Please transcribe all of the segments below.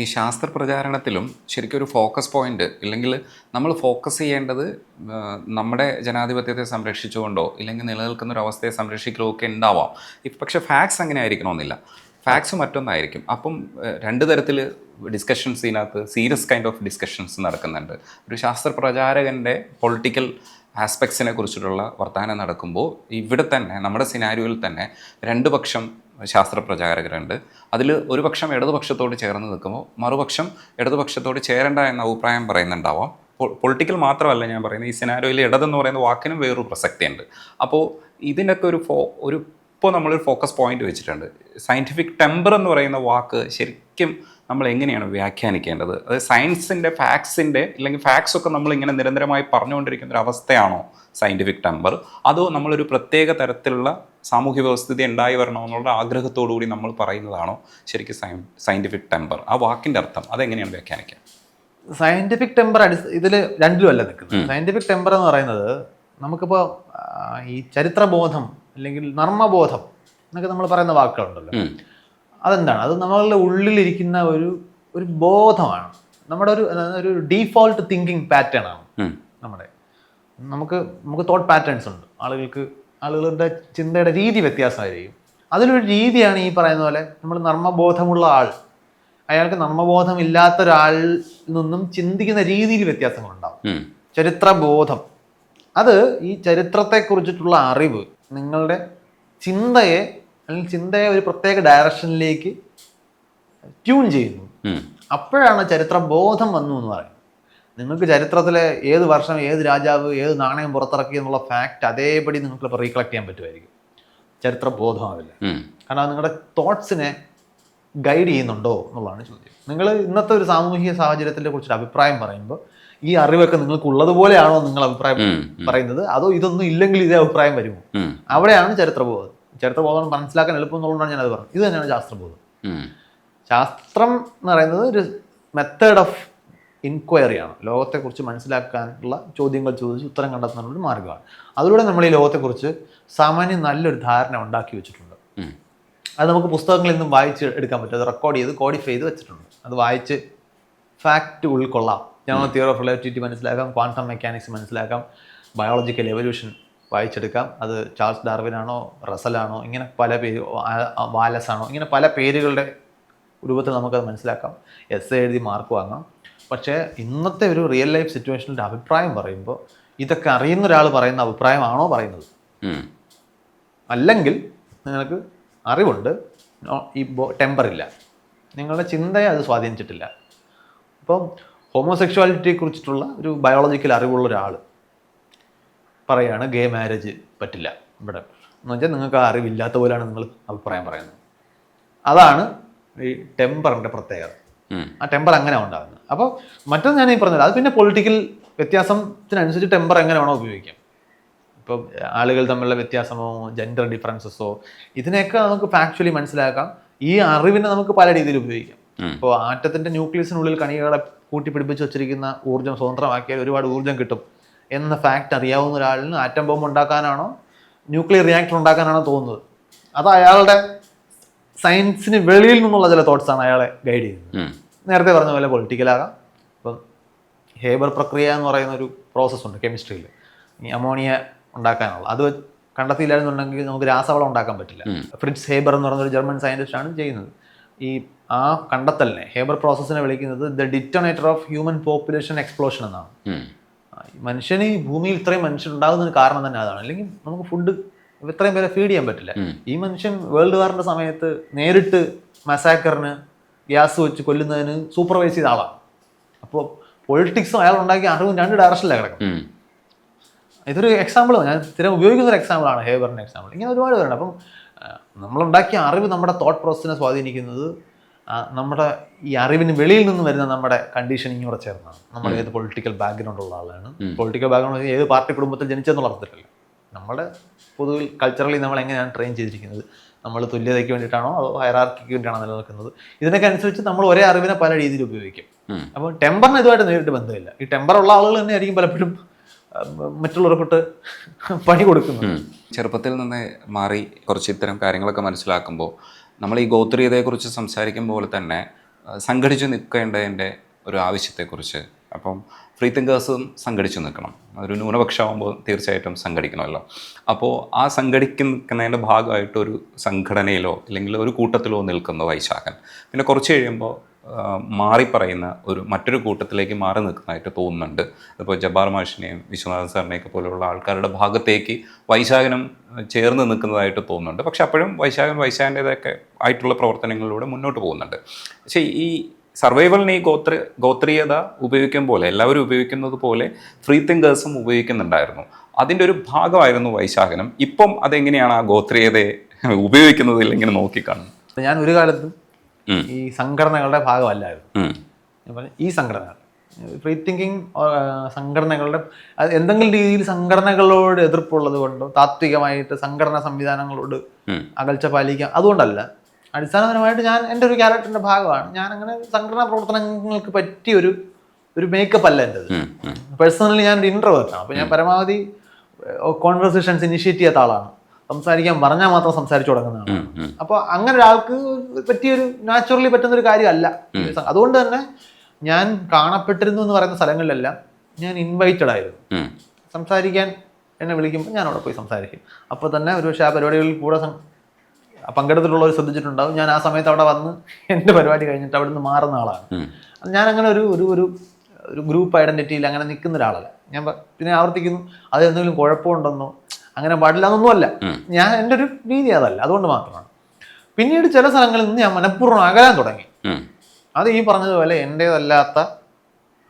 ഈ ശാസ്ത്ര പ്രചാരണത്തിലും ശരിക്കും ഒരു ഫോക്കസ് പോയിന്റ് ഇല്ലെങ്കിൽ നമ്മൾ ഫോക്കസ് ചെയ്യേണ്ടത് നമ്മുടെ ജനാധിപത്യത്തെ സംരക്ഷിച്ചുകൊണ്ടോ ഇല്ലെങ്കിൽ നിലനിൽക്കുന്ന ഒരു അവസ്ഥയെ സംരക്ഷിക്കലോ ഒക്കെ ഉണ്ടാവാം. പക്ഷെ ഫാക്ട്സ് അങ്ങനെ ആയിരിക്കണമെന്നില്ല. ഫാക്ട്സ് മറ്റൊന്നായിരിക്കും. അപ്പം രണ്ട് തരത്തിൽ ഡിസ്കഷൻസ് ഇതിനകത്ത് സീരിയസ് കൈൻഡ് ഓഫ് ഡിസ്കഷൻസ് നടക്കുന്നുണ്ട്. ഒരു ശാസ്ത്ര പ്രചാരകന്റെ പൊളിറ്റിക്കൽ ആസ്പെക്ട്സിനെ കുറിച്ചിട്ടുള്ള വർത്തമാനം നടക്കുമ്പോൾ ഇവിടെ തന്നെ നമ്മുടെ സിനാരിയോയിൽ തന്നെ രണ്ട് പക്ഷം ശാസ്ത്ര പ്രചാരകരുണ്ട് അതിൽ ഒരു പക്ഷം ഇടതുപക്ഷത്തോട് ചേർന്ന് നിൽക്കുമ്പോൾ മറുപക്ഷം ഇടതുപക്ഷത്തോട് ചേരണ്ട എന്ന അഭിപ്രായം പറയുന്നുണ്ടാവാം. പൊളിറ്റിക്കൽ മാത്രമല്ല ഞാൻ പറയുന്നത്. ഈ സിനാരോയിൽ ഇടതെന്ന് പറയുന്ന വാക്കിനും വേറൊരു പ്രസക്തിയുണ്ട്. അപ്പോൾ ഇതിനൊക്കെ ഒരു ഫോ ഒരു ഇപ്പോൾ നമ്മളൊരു ഫോക്കസ് പോയിന്റ് വെച്ചിട്ടുണ്ട്. സയന്റിഫിക് ടെമ്പർ എന്ന് പറയുന്ന വാക്ക് ശരിക്കും നമ്മൾ എങ്ങനെയാണ് വ്യാഖ്യാനിക്കേണ്ടത്? അത് സയൻസിന്റെ ഫാക്ട്സിന്റെ അല്ലെങ്കിൽ ഫാക്ട്സ് ഒക്കെ നമ്മൾ ഇങ്ങനെ നിരന്തരമായി പറഞ്ഞുകൊണ്ടിരിക്കുന്ന ഒരു അവസ്ഥയാണോ സയന്റിഫിക് ടെമ്പർ അതോ നമ്മളൊരു പ്രത്യേക തരത്തിലുള്ള സാമൂഹ്യ വ്യവസ്ഥിതി ഉണ്ടായി വരണമെന്നുള്ള ആഗ്രഹത്തോടു കൂടി നമ്മൾ പറയുന്നതാണോ ശരിക്കും സയൻ സയന്റിഫിക് ടെമ്പർ ആ വാക്കിന്റെ അർത്ഥം അതെങ്ങനെയാണ് വ്യാഖ്യാനിക്കുക? സയന്റിഫിക് ടെമ്പർ അടി ഇതിൽ രണ്ടിലും അല്ല നിൽക്കുന്നത്. സയന്റിഫിക് ടെമ്പർ എന്ന് പറയുന്നത് നമുക്കിപ്പോൾ ഈ ചരിത്രബോധം അല്ലെങ്കിൽ നർമ്മബോധം എന്നൊക്കെ നമ്മൾ പറയുന്ന വാക്കുകളുണ്ടല്ലോ. അതെന്താണ്? അത് നമ്മളുടെ ഉള്ളിലിരിക്കുന്ന ഒരു ഒരു ബോധമാണ്. നമ്മുടെ ഒരു ഒരു ഡീഫോൾട്ട് തിങ്കിങ് പാറ്റേൺ ആണ്. നമ്മുടെ. നമുക്ക് നമുക്ക് തോട്ട് പാറ്റേൺസ് ഉണ്ട്. ആളുകൾക്ക് ആളുകളുടെ ചിന്തയുടെ രീതി വ്യത്യാസമായിരിക്കും. അതിലൊരു രീതിയാണ് ഈ പറയുന്ന പോലെ നമ്മൾ നർമ്മബോധമുള്ള ആൾ. അയാൾക്ക് നർമ്മബോധം ഇല്ലാത്ത ഒരാളിൽ നിന്നും ചിന്തിക്കുന്ന രീതിയിൽ വ്യത്യാസങ്ങളുണ്ടാവും. ചരിത്രബോധം. അത് ഈ ചരിത്രത്തെക്കുറിച്ചിട്ടുള്ള അറിവ് നിങ്ങളുടെ ചിന്തയെ അല്ലെങ്കിൽ ചിന്തയെ ഒരു പ്രത്യേക ഡയറക്ഷനിലേക്ക് ട്യൂൺ ചെയ്യുന്നു. അപ്പോഴാണ് ചരിത്ര ബോധം വന്നു എന്ന് പറയുന്നത്. നിങ്ങൾക്ക് ചരിത്രത്തിലെ ഏത് വർഷം ഏത് രാജാവ് ഏത് നാണയം പുറത്തിറക്കി എന്നുള്ള ഫാക്റ്റ് അതേപടി നിങ്ങൾക്ക് ഇപ്പോൾ റീകളക്ട് ചെയ്യാൻ പറ്റുമായിരിക്കും. ചരിത്ര ബോധമാവില്ല കാരണം അത് നിങ്ങളുടെ തോട്ട്സിനെ ഗൈഡ് ചെയ്യുന്നുണ്ടോ എന്നുള്ളതാണ് ചോദ്യം. നിങ്ങൾ ഇന്നത്തെ ഒരു സാമൂഹിക സാഹചര്യത്തിനെ കുറിച്ചൊരു അഭിപ്രായം പറയുമ്പോൾ ഈ അറിവൊക്കെ നിങ്ങൾക്ക് ഉള്ളതുപോലെയാണോ നിങ്ങൾ അഭിപ്രായം. പറയുന്നത്? അതോ ഇതൊന്നും ഇല്ലെങ്കിൽ ഇതേ അഭിപ്രായം വരുമോ. അവിടെയാണ് ചരിത്രബോധം. ചരിത്രബോധം മനസ്സിലാക്കാൻ എളുപ്പം എന്നുള്ളതാണ് ഞാനത് പറഞ്ഞത്. ഇത് തന്നെയാണ് ശാസ്ത്രബോധം. ശാസ്ത്രം എന്ന് പറയുന്നത് ഒരു മെത്തേഡ് ഓഫ് ഇൻക്വയറിയാണ് ലോകത്തെക്കുറിച്ച് മനസ്സിലാക്കാനുള്ള ചോദ്യങ്ങൾ ചോദിച്ച് ഉത്തരം കണ്ടെത്താനുള്ള ഒരു മാർഗമാണ്. അതിലൂടെ നമ്മൾ ഈ ലോകത്തെക്കുറിച്ച് സാമാന്യം നല്ലൊരു ധാരണ ഉണ്ടാക്കി വെച്ചിട്ടുണ്ട്. അത് നമുക്ക് പുസ്തകങ്ങളിൽ നിന്നും വായിച്ച് എടുക്കാൻ പറ്റും. അത് റെക്കോർഡ് ചെയ്ത് കോഡിഫൈ ചെയ്ത് വെച്ചിട്ടുണ്ട്. അത് വായിച്ച് ഫാക്റ്റ് ഉൾക്കൊള്ളാം. ജനറൽ തിയറി ഓഫ് റിലേറ്റിവിറ്റി മനസ്സിലാക്കാം ക്വാണ്ടം മെക്കാനിക്സ് മനസ്സിലാക്കാം ബയോളജിക്കൽ എവല്യൂഷൻ വായിച്ചെടുക്കാം. അത് ചാൾസ് ഡാർവിനാണോ റസലാണോ ഇങ്ങനെ പല പേര് ആ- ആ വാലസ് ആണോ ഇങ്ങനെ പല പേരുകളുടെ രൂപത്തിൽ നമുക്കത് മനസ്സിലാക്കാം. എസ് എഴുതി മാർക്ക് വാങ്ങാം. പക്ഷേ ഇന്നത്തെ ഒരു റിയൽ ലൈഫ് സിറ്റുവേഷനിൽ അഭിപ്രായം പറയുമ്പോൾ ഇതൊക്കെ അറിയുന്ന ഒരാൾ പറയുന്ന അഭിപ്രായമാണോ പറയുന്നത്. അല്ലെങ്കിൽ നിങ്ങൾക്ക് അറിവുണ്ട് ഈ ടെമ്പർ ഇല്ല. നിങ്ങളുടെ ചിന്തയെ അത് സ്വാധീനിച്ചിട്ടില്ല. അപ്പം ഹോമോസെക്ഷുവാലിറ്റിയെ കുറിച്ചിട്ടുള്ള ഒരു ബയോളജിക്കൽ അറിവുള്ള ഒരാൾ പറയാണ് ഗേ മാരേജ് പറ്റില്ല. ഇവിടെ എന്ന് വെച്ചാൽ നിങ്ങൾക്ക് അറിവില്ലാത്ത പോലെയാണ് നിങ്ങൾ അഭിപ്രായം പറയുന്നത്. അതാണ് ഈ ടെമ്പറിന്റെ പ്രത്യേകത. ആ ടെമ്പർ അങ്ങനെ ഉണ്ടാകുന്നത് അപ്പോൾ മറ്റൊന്ന് ഞാൻ ഈ പറഞ്ഞത് അത് പിന്നെ പൊളിറ്റിക്കൽ വ്യത്യാസത്തിനനുസരിച്ച് ടെമ്പർ എങ്ങനെ വേണോ ഉപയോഗിക്കാം. ഇപ്പം ആളുകൾ തമ്മിലുള്ള വ്യത്യാസമോ ജെൻഡർ ഡിഫറൻസസോ ഇതിനെയൊക്കെ നമുക്ക് ഫാക്ച്വലി മനസ്സിലാക്കാം. ഈ അറിവിനെ നമുക്ക് പല രീതിയിൽ ഉപയോഗിക്കാം. ഇപ്പോൾ ആറ്റത്തിന്റെ ന്യൂക്ലിയസിനുള്ളിൽ കണികളെ കൂട്ടിപ്പിടിപ്പിച്ച് വെച്ചിരിക്കുന്ന ഊർജം സ്വതന്ത്രമാക്കിയാൽ ഒരുപാട് ഊർജം കിട്ടും. എന്ന ഫാക്റ്റ് അറിയാവുന്ന ഒരാളിന് ആറ്റം ബോംബ് ഉണ്ടാക്കാനാണോ ന്യൂക്ലിയർ റിയാക്ടർ ഉണ്ടാക്കാനാണോ തോന്നുന്നത്? അത് അയാളുടെ സയൻസിന് വെളിയിൽ നിന്നുള്ള ചില തോട്ട്സാണ് അയാളെ ഗൈഡ് ചെയ്യുന്നത്. നേരത്തെ പറഞ്ഞ പോലെ പൊളിറ്റിക്കലാകാം ഇപ്പം ഹേബർ പ്രക്രിയ എന്ന് പറയുന്ന ഒരു പ്രോസസ്സ് ഉണ്ട് കെമിസ്ട്രിയിൽ ഈ അമോണിയ ഉണ്ടാക്കാനുള്ള. അത് കണ്ടെത്തിയില്ലായിരുന്നുണ്ടെങ്കിൽ നമുക്ക് രാസവളം ഉണ്ടാക്കാൻ പറ്റില്ല. ഫ്രിഡ്സ് ഹേബർ എന്ന് പറയുന്ന ഒരു ജർമ്മൻ സയന്റിസ്റ്റ് ആണ് ചെയ്യുന്നത്. ഈ ആ കണ്ടെത്തലിനെ ഹേബർ പ്രോസസ്സിനെ വിളിക്കുന്നത് the detonator of human population explosion എന്നാണ്. മനുഷ്യന് ഈ ഭൂമിയിൽ ഇത്രയും മനുഷ്യൻ ഉണ്ടാകുന്നതിന് കാരണം തന്നെ അതാണ്. അല്ലെങ്കിൽ നമുക്ക് ഫുഡ് ഇത്രയും പേരെ ഫീഡ് ചെയ്യാൻ പറ്റില്ല. ഈ മനുഷ്യൻ വേൾഡ് വാറിന്റെ സമയത്ത് നേരിട്ട് മസാക്കറിന് ഗ്യാസ് വെച്ച് കൊല്ലുന്നതിന് സൂപ്പർവൈസ് ചെയ്ത ആളാണ്. അപ്പോൾ പൊളിറ്റിക്സും അയാൾ ഉണ്ടാക്കിയ അറിവും രണ്ട് ഡയറക്ഷനിലാണ് കിടക്കും ഇതൊരു എക്സാമ്പിൾ ഞാൻ സ്ഥിരം ഉപയോഗിക്കുന്ന ഒരു എക്സാമ്പിളാണ് ഹേബറിന്റെ എക്സാമ്പിൾ ഇങ്ങനെ ഒരുപാട് പേരുണ്ട്. അപ്പം നമ്മളുണ്ടാക്കിയ അറിവ് നമ്മുടെ തോട്ട് പ്രോസസ്സിനെ സ്വാധീനിക്കുന്നത് നമ്മുടെ ഈ അറിവിന് വെളിയിൽ നിന്ന് വരുന്ന നമ്മുടെ കണ്ടീഷനിങ് കൂടെ ചേർന്നാണ്. നമ്മൾ ഏത് പൊളിറ്റിക്കൽ ബാക്ക്ഗ്രൗണ്ട് ഉള്ള ആളാണ്. പൊളിറ്റിക്കൽ ബാക്ക്ഗ്രൗണ്ട് ഏത് പാർട്ടി കുടുംബത്തിൽ ജനിച്ചെന്നുള്ള അർത്ഥത്തിലല്ല നമ്മുടെ പൊതുവിൽ കൾച്ചറലി നമ്മൾ എങ്ങനെയാണ് ട്രെയിൻ ചെയ്തിരിക്കുന്നത്? നമ്മൾ തുല്യതയ്ക്ക് വേണ്ടിയിട്ടാണോ അതോ ഹയറാർക്കിക്ക് വേണ്ടിയാണോ നിലനിൽക്കുന്നത്? ഇതിനൊക്കെ അനുസരിച്ച് നമ്മൾ ഒരേ അറിവിനെ പല രീതിയിൽ ഉപയോഗിക്കും. അപ്പോൾ ടെമ്പറിന് ഇതുമായിട്ട് നേരിട്ട് ബന്ധമില്ല. ഈ ടെമ്പർ ഉള്ള ആളുകൾ തന്നെ ആയിരിക്കും പലപ്പോഴും മറ്റുള്ളവർക്കൊട്ട് പണി കൊടുക്കുന്നത്. ചെറുപ്പത്തിൽ നിന്ന് മാറി കുറച്ച് ഇത്തരം കാര്യങ്ങളൊക്കെ മനസ്സിലാക്കുമ്പോൾ നമ്മൾ ഈ ഗോത്രീയതയെക്കുറിച്ച് സംസാരിക്കും പോലെ തന്നെ സംഘടിച്ച് നിൽക്കേണ്ടതിന്റെ ഒരു ആവശ്യത്തെക്കുറിച്ച്. അപ്പം ഫ്രീ തിങ്കേഴ്സും സംഘടിച്ചു നിൽക്കണം. ഒരു ന്യൂനപക്ഷമാകുമ്പോൾ തീർച്ചയായിട്ടും സംഘടിക്കണമല്ലോ. അപ്പോൾ ആ സംഘടിക്കുന്നതിന്റെ ഭാഗമായിട്ട് ഒരു സംഘടനയിലോ അല്ലെങ്കിൽ ഒരു കൂട്ടത്തിലോ നിൽക്കുന്നു വൈശാഖൻ. പിന്നെ കുറച്ച് കഴിയുമ്പോൾ മാറിപ്പറയുന്ന ഒരു മറ്റൊരു കൂട്ടത്തിലേക്ക് മാറി നിൽക്കുന്നതായിട്ട് തോന്നുന്നുണ്ട്. അതിപ്പോൾ ജബ്ബാർ മാഷിനെയും വിശ്വനാഥൻ സാറിനെയൊക്കെ പോലെയുള്ള ആൾക്കാരുടെ ഭാഗത്തേക്ക് വൈശാഖനം ചേർന്ന് നിൽക്കുന്നതായിട്ട് തോന്നുന്നുണ്ട്. പക്ഷെ അപ്പോഴും വൈശാഖൻ വൈശാഖന്റെതൊക്കെ ആയിട്ടുള്ള പ്രവർത്തനങ്ങളിലൂടെ മുന്നോട്ട് പോകുന്നുണ്ട്. പക്ഷേ ഈ സർവൈവലിന് ഈ ഗോത്ര ഗോത്രീയത ഉപയോഗിക്കും പോലെ എല്ലാവരും ഉപയോഗിക്കുന്നത് പോലെ ഫ്രീ തിങ്കേഴ്സും ഉപയോഗിക്കുന്നുണ്ടായിരുന്നു. അതിന്റെ ഒരു ഭാഗമായിരുന്നു വൈശാഖനം. ഇപ്പം അതെങ്ങനെയാണ് ആ ഗോത്രീയതയെ ഉപയോഗിക്കുന്നതിൽ ഇങ്ങനെ നോക്കിക്കാണുന്നത്? ഞാൻ ഒരു കാലത്തും. ഈ സംഘടനകളുടെ ഭാഗമല്ലായിരുന്നു. ഞാൻ പറഞ്ഞ ഈ സംഘടനകൾ ഫ്രീ തിങ്കിങ് സംഘടനകളുടെ എന്തെങ്കിലും രീതിയിൽ സംഘടനകളോട് എതിർപ്പുള്ളത് കൊണ്ടോ താത്വികമായിട്ട് സംഘടനാ സംവിധാനങ്ങളോട് അകൽച്ച പാലിക്കാം അതുകൊണ്ടല്ല. അടിസ്ഥാനപരമായിട്ട് ഞാൻ എന്റെ ഒരു ക്യാരക്ടറിന്റെ ഭാഗമാണ്. ഞാൻ അങ്ങനെ സംഘടനാ പ്രവർത്തനങ്ങൾക്ക് പറ്റിയ ഒരു ഒരു മേക്കപ്പ് അല്ല എന്റെത്. ഞാൻ പേഴ്സണലി ഞാനൊരു ഇൻട്രോവേർട്ടാണ് അപ്പോൾ ഞാൻ പരമാവധി കോൺവെർസേഷൻസ് ഇനിഷ്യേറ്റ് ചെയ്യാത്ത ആളാണ്. സംസാരിക്കാൻ പറഞ്ഞാൽ മാത്രം സംസാരിച്ചു തുടങ്ങുന്ന ആളാണ് ഉം. ഉം. അപ്പോൾ അങ്ങനെ ഒരാൾക്ക് പറ്റിയൊരു നാച്ചുറലി പറ്റുന്ന ഒരു കാര്യമല്ല അതുകൊണ്ട് തന്നെ ഞാൻ കാണപ്പെട്ടിരുന്നു എന്ന് പറയുന്ന സ്ഥലങ്ങളിലെല്ലാം ഞാൻ ഇൻവൈറ്റഡ് ആയിരുന്നു. സംസാരിക്കാൻ എന്നെ വിളിക്കുമ്പോൾ ഞാൻ അവിടെ പോയി സംസാരിക്കും. അപ്പോൾ തന്നെ ഒരു പക്ഷേ ആ പരിപാടികളിൽ കൂടെ പങ്കെടുത്തിട്ടുള്ളവർ ശ്രദ്ധിച്ചിട്ടുണ്ടാവും. ഞാൻ ആ സമയത്ത് അവിടെ വന്ന് എന്റെ പരിപാടി കഴിഞ്ഞിട്ട് അവിടെ നിന്ന് മാറുന്ന ആളാണ്. ഞാൻ അങ്ങനെ ഒരു ഒരു ഒരു ഒരു ഗ്രൂപ്പ് ഐഡന്റിറ്റിയിൽ അങ്ങനെ നിൽക്കുന്ന ഒരാളല്ല. ഞാൻ പിന്നെ ആവർത്തിക്കുന്നു. അത് എന്തെങ്കിലും കുഴപ്പമുണ്ടെന്നോ അങ്ങനെ പാടില്ല എന്നൊന്നുമല്ല. ഞാൻ എന്റെ ഒരു രീതി അതല്ല അതുകൊണ്ട് മാത്രമാണ്. പിന്നീട് ചില സ്ഥലങ്ങളിൽ നിന്ന് ഞാൻ മനഃപൂർവം അകലാൻ തുടങ്ങി. അത് ഈ പറഞ്ഞതുപോലെ എന്റേതല്ലാത്ത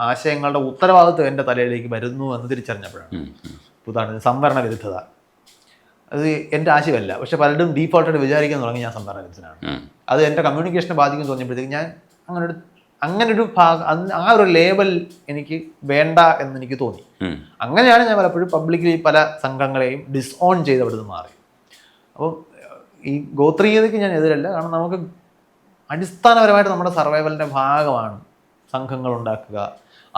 ആശയങ്ങളുടെ ഉത്തരവാദിത്വം എന്റെ തലയിലേക്ക് വരുന്നു എന്ന് തിരിച്ചറിഞ്ഞപ്പോഴാണ്. ഇതാണ്. ഉദാഹരണത്തിന് സംവരണ വിരുദ്ധത. അത് എന്റെ ആശയമല്ല. പക്ഷെ പലരും ഡീഫോൾട്ടായിട്ട് വിചാരിക്കാൻ തുടങ്ങി ഞാൻ സംവരണ വിരുദ്ധനാണ്. അത് എന്റെ കമ്മ്യൂണിക്കേഷനെ ബാധിക്കും തോന്നിയപ്പോഴത്തേക്ക് ഞാൻ അങ്ങനെ ഒരു അങ്ങനെ ഒരു ഭാഗം ആ ഒരു ലേബൽ എനിക്ക് വേണ്ട എന്ന് എനിക്ക് തോന്നി. അങ്ങനെയാണ് ഞാൻ പലപ്പോഴും പബ്ലിക്കലി പല സംഘങ്ങളെയും ഡിസ്ഓൺ ചെയ്ത് അവിടുന്ന് മാറി. അപ്പോൾ ഈ ഗോത്രീയതയ്ക്ക് ഞാൻ എതിരല്ല. കാരണം നമുക്ക് അടിസ്ഥാനപരമായിട്ട് നമ്മുടെ സർവൈവലിന്റെ ഭാഗമാണ് സംഘങ്ങൾ ഉണ്ടാക്കുക.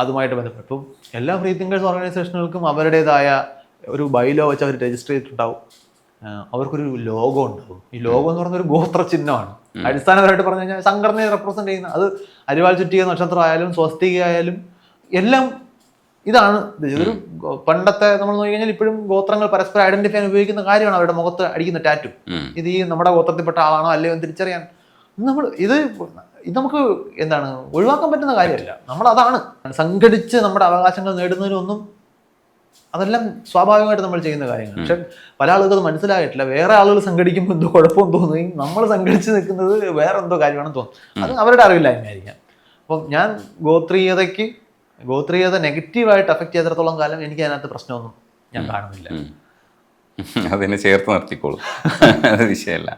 അതുമായിട്ട് ബന്ധപ്പെട്ട് ഇപ്പം എല്ലാ ഫ്രീ തിങ്കേഴ്സ് ഓർഗനൈസേഷനുകൾക്കും അവരുടേതായ ഒരു ബൈലോ വെച്ച് അവർ രജിസ്റ്റർ ചെയ്തിട്ടുണ്ടാവും. അവർക്കൊരു ലോഗോ ഉണ്ടാവും. ഈ ലോഗോ എന്ന് പറഞ്ഞ ഒരു ഗോത്ര ചിഹ്നമാണ്. അടിസ്ഥാനപരമായിട്ട് പറഞ്ഞു കഴിഞ്ഞാൽ സംഘടനയെ റെപ്രസെന്റ് ചെയ്യുന്ന അത് അരിവാൾ ചുറ്റിയ നക്ഷത്രം ആയാലും സ്വസ്തിക ആയാലും എല്ലാം ഇതാണ്. ഒരു ഇതൊരു പണ്ടത്തെ നമ്മൾ നോക്കി കഴിഞ്ഞാൽ ഇപ്പോഴും ഗോത്രങ്ങൾ പരസ്പരം ഐഡന്റിഫൈ ചെയ്യാൻ ഉപയോഗിക്കുന്ന കാര്യമാണ് അവരുടെ മുഖത്ത് അടിക്കുന്ന ടാറ്റു ഇത് ഈ നമ്മുടെ ഗോത്രത്തിൽപ്പെട്ട ആളാണോ അല്ലയോ എന്ന് തിരിച്ചറിയാൻ നമ്മൾ ഇത് ഇത് നമുക്ക് എന്താണ് ഒഴിവാക്കാൻ പറ്റുന്ന കാര്യമല്ല. നമ്മൾ അതാണ്. സംഘടിച്ച് നമ്മുടെ അവകാശങ്ങൾ നേടുന്നതിനൊന്നും അതെല്ലാം സ്വാഭാവികമായിട്ട് നമ്മൾ ചെയ്യുന്ന കാര്യങ്ങൾ പക്ഷെ പല ആളുകൾക്ക് അത് മനസ്സിലായിട്ടില്ല. വേറെ ആളുകൾ സംഘടിക്കുമ്പോൾ എന്തോ കുഴപ്പം തോന്നുകയും നമ്മൾ സംഘടിച്ച് നിൽക്കുന്നത് വേറെ എന്തോ കാര്യമാണെന്ന് തോന്നും അത് അവരുടെ അറിവില്ലായ്മയായിരിക്കാം. അപ്പം ഞാൻ ഗോത്രീയതയ്ക്ക് ഗോത്രീയത നെഗറ്റീവായിട്ട് അഫക്റ്റ് ചെയ്തിടത്തോളം കാലം എനിക്ക് അതിനകത്ത് പ്രശ്നമൊന്നും ഞാൻ കാണുന്നില്ല. അതിനെ ചേർത്ത് നിർത്തിക്കോളൂ. അത് വിഷയമല്ല.